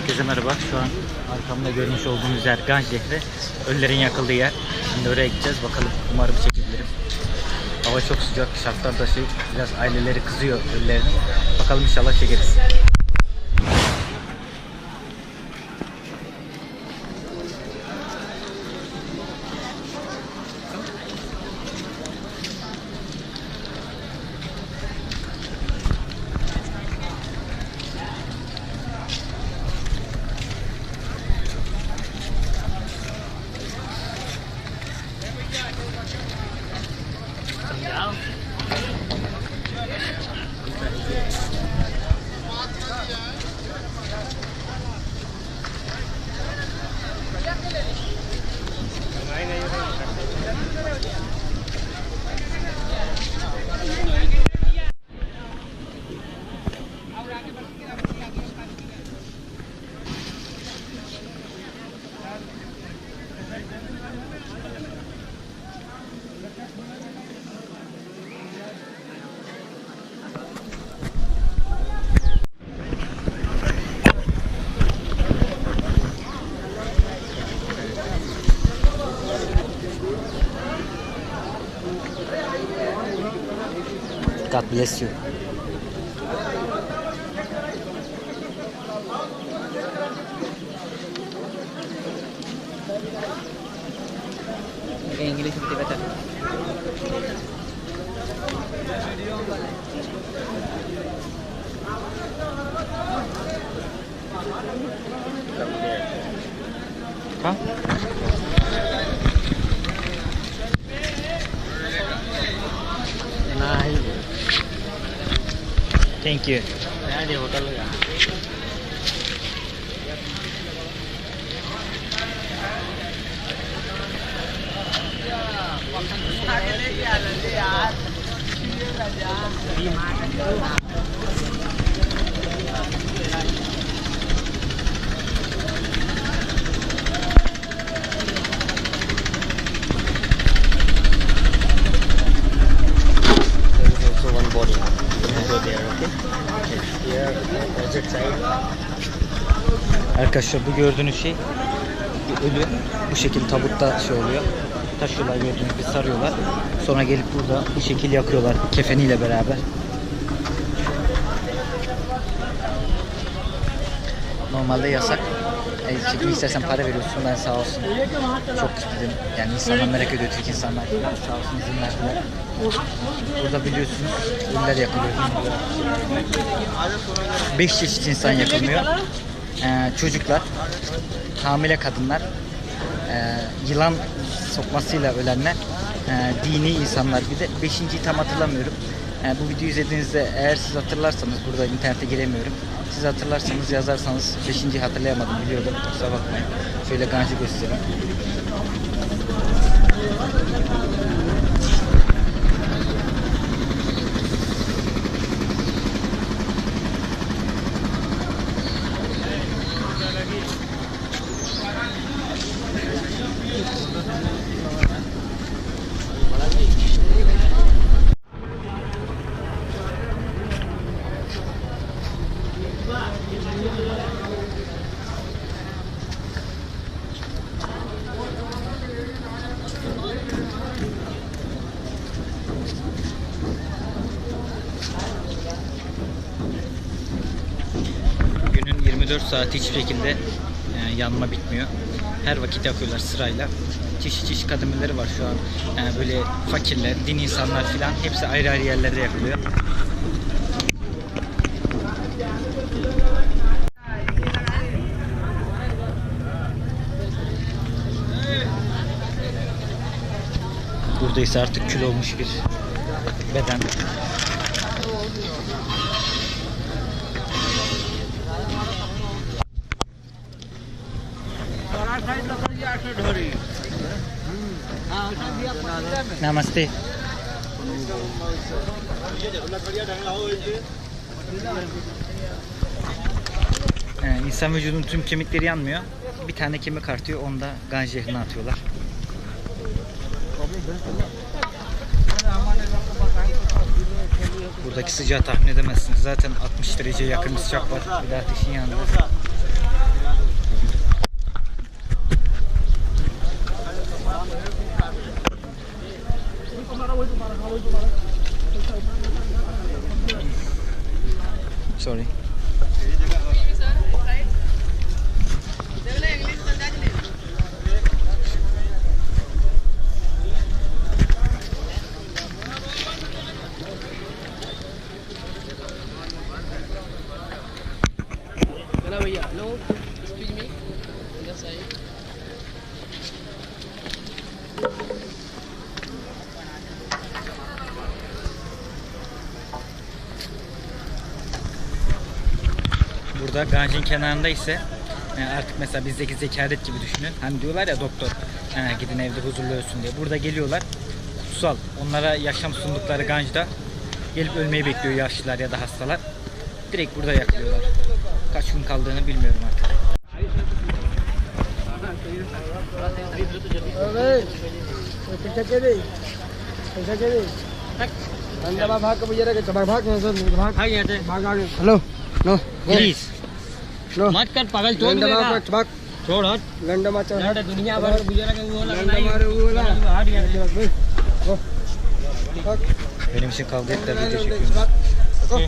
Herkese merhaba. Şu an arkamda görmüş olduğunuz yer Ganj Nehri. Ölülerin yakıldığı yer. Şimdi oraya gideceğiz. Bakalım umarım çekebilirim. Hava çok sıcak. Şartlar da şey biraz aileleri kızıyor ölülerinin. Bakalım inşallah çekeriz. Down. God bless you. English would be better. Huh? Thank you. Arkadaşlar bu gördüğünüz şey bir ölü. Bu şekilde tabutta şey oluyor. Taşıyorlar gördüğünüz gibi sarıyorlar. Sonra gelip burada bu şekil yakıyorlar kefeniyle beraber. Normalde yasak. E, istersen para veriyorsun ben sağ olsun. Çok istedim. Yani insanlar merak ediyor Türk insanlar. Sağ olsun izin verdiler. Burada biliyorsunuz ölüler yakılıyor. Beş çeşit insan yakılmıyor. Ee, çocuklar, hamile kadınlar, e, yılan sokmasıyla ölenler, e, dini insanlar bir de beşinciyi tam hatırlamıyorum. E, bu videoyu izlediğinizde eğer siz hatırlarsanız burada internete giremiyorum. Siz hatırlarsanız yazarsanız beşinciyi hatırlayamadım biliyordum. Kusura bakmayın. Şöyle Ganj'ı göstereyim. 24 saati hiçbir şekilde e, yanma bitmiyor. Her vakit yakıyorlar sırayla. Çeşit çeşit kademeleri var şu an. E, böyle fakirler, din insanlar filan hepsi ayrı ayrı yerlerde yakılıyor. Burada ise artık kül olmuş bir beden. Namaste. Ee, insan vücudunun tüm kemikleri yanmıyor. Bir tane kemik artıyor, onu da ganjehine atıyorlar. Buradaki sıcağı tahmin edemezsiniz. Zaten 60 dereceye yakın bir sıcak var. Bir de ateşin yanında. Sorry. Hello, yeah. Hello. Burada Ganj'ın kenarında ise e, artık mesela bizdeki zekaret gibi düşünün. Hani diyorlar ya doktor yani gidin evde huzurlu ölsün diye. Burada geliyorlar kutsal. Onlara yaşam sundukları Ganj'da gelip ölmeyi bekliyor yaşlılar ya da hastalar. Direkt burada yakılıyorlar. Kaç gün kaldığını bilmiyorum artık. Evet. Hello. No please no मत कर पागल तोड़ देगा। ठक छोड़ हट। गंडा मत छोड़ हट दुनिया भर में गुजरा के वो लगा नहीं मारे वो वाला। हट यार। ओ फिर से खाओगे तभी तो ओके